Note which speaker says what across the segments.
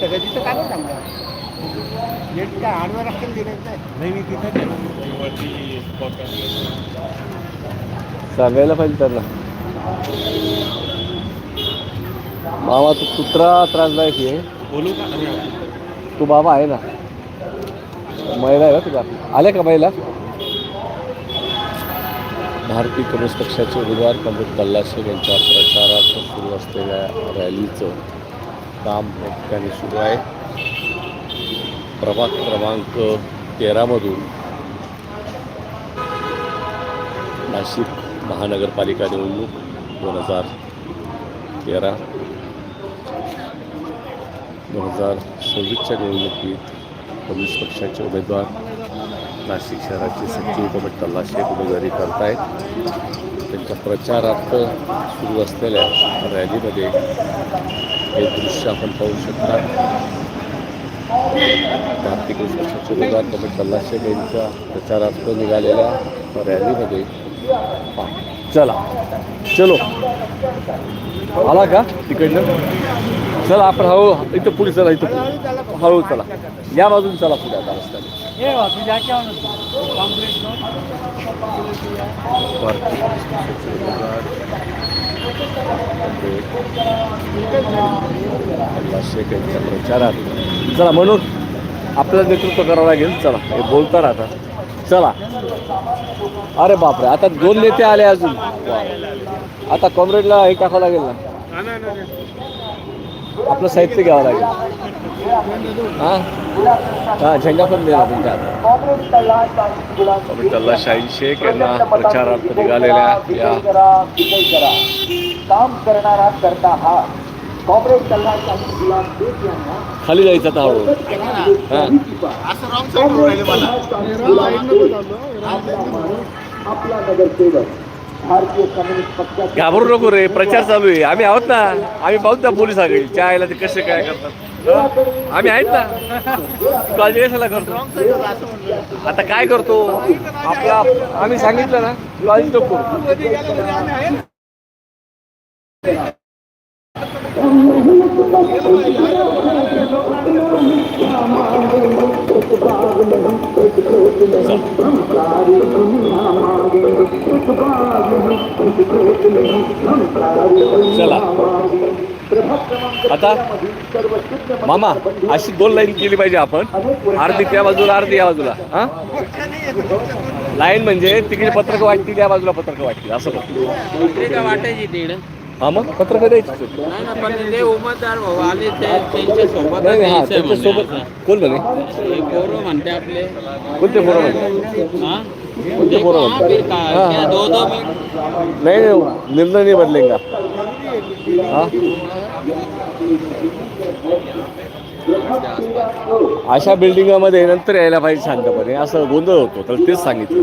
Speaker 1: सगळं तिथं काय सांगा काय हार्डवेअर असेल दिलं नाही
Speaker 2: नाही मी आहे.
Speaker 3: सांगायला पाहिजे त्यांना. मामा तू कुत्रा त्रासदायक आहे.
Speaker 2: बोलू का? अरे
Speaker 3: तू बाबा आहे ना? महिला आहे ना तुझा आल्या का महिला? भारतीय कम्युनिस्ट पक्षाचे उमेदवार पंडित कल्लाशे यांच्या प्रचारार्थ सुरू असलेल्या रॅलीचं काम या ठिकाणी सुरू आहे. प्रभाग क्रमांक तेरामधून नाशिक महानगरपालिका निवडणूक दोन हजार तेरा दोन हजार सव्वीसच्या निवडणुकीत कम्युनिस्ट पक्षाचे उमेदवार नाशिक शहराचे सचिव कमिट तल्लाशे उमेदवारी करतायत. त्यांच्या प्रचारार्थ सुरू असलेल्या रॅलीमध्ये हे दृश्य आपण पाहू शकता. भारतीय कम्युनिस्ट पक्षाचे उमेदवार कमिटी तल्लाशे यांच्या प्रचारार्थ निघालेल्या रॅलीमध्ये चला. चलो. आला का? तिकडनं? चला आपण हळू इथं पुढे चला इथं पुढे. हळू चला. या बाजून चला पुढे आता रस्त्याने.
Speaker 1: हे
Speaker 3: प्रचारात चला म्हणून आपल्याला नेतृत्व करावं लागेल चला हे बोलता राहता. चला. अरे बापरे आता दोन नेते आले अजून. आता कॉम्रेडला हे टाकावं लागेल ना. आपलं साहित्य घ्यावं लागेल. हां? हां झेंडा पण दिला तुमच्या अल्ला शाहीन शेख यांना प्रचारार्थ निघालेल्या या
Speaker 1: काम करणारा करता हा.
Speaker 3: खाली जायचं आता हळू हां
Speaker 1: आपला नगरसेवक भारतीय कम्युनिस्ट पक्षाचे
Speaker 3: घाबरू नको रे प्रचार चालू आहे. आम्ही आहोत ना. आम्ही पाहूत ना पोलीस आघाडी चायला ते कसे काय करतात? आम्ही आहेत ना. तू काळजी कशाला करतो? आता काय करतो? आपला आम्ही सांगितलं ना तू काळजी नको. चला. आता मामा अशी दोन लाईन केली पाहिजे आपण. अर्धी त्या बाजूला अर्धी या बाजूला. हा? लाईन म्हणजे तिकडे पत्रक वाटतील या बाजूला पत्रक वाटतील. असं
Speaker 4: वाटायची
Speaker 3: हा मग? पत्रक द्यायची
Speaker 4: नाही ना पण ते उमेदवार भाऊ आले ते त्यांच्यासोबत
Speaker 3: नाही हा त्यांच्यासोबत
Speaker 4: असं.
Speaker 3: कोण म्हणे?
Speaker 4: हे पोरं म्हणते आपले.
Speaker 3: कोणते पोरं
Speaker 4: हाँ?
Speaker 3: कोणते
Speaker 4: हाँ
Speaker 3: म्हणते
Speaker 4: का
Speaker 3: हा, हा.
Speaker 4: दो दो
Speaker 3: नाही नाही निर्णय नाही बदलेगा हा? अशा बिल्डिंगामध्ये नंतर यायला पाहिजे शांतपणे असं गोंधळ होतो तर तेच सांगितलं.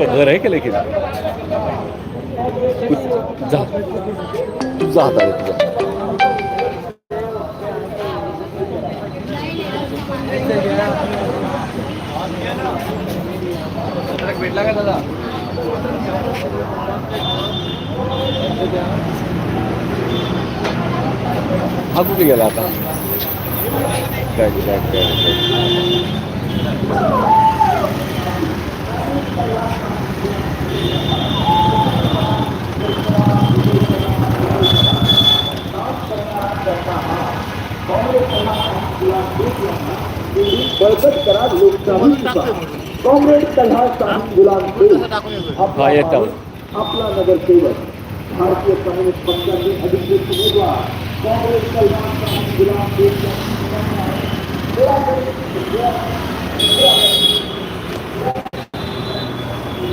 Speaker 3: का घर आहे का लेखी? जा. तुझा हात आहे तुझा. भेटला का दादा हा आता काय काय काय
Speaker 1: बळकट करा लोकसभा काँग्रेस कल्हा गुलाम
Speaker 3: हा येतो
Speaker 1: आपला नगरसेवक भारतीय कम्युनिस्ट पक्षाचे अधिकृत उमेदवार काँग्रेस कल्याण गुलाम देश यांना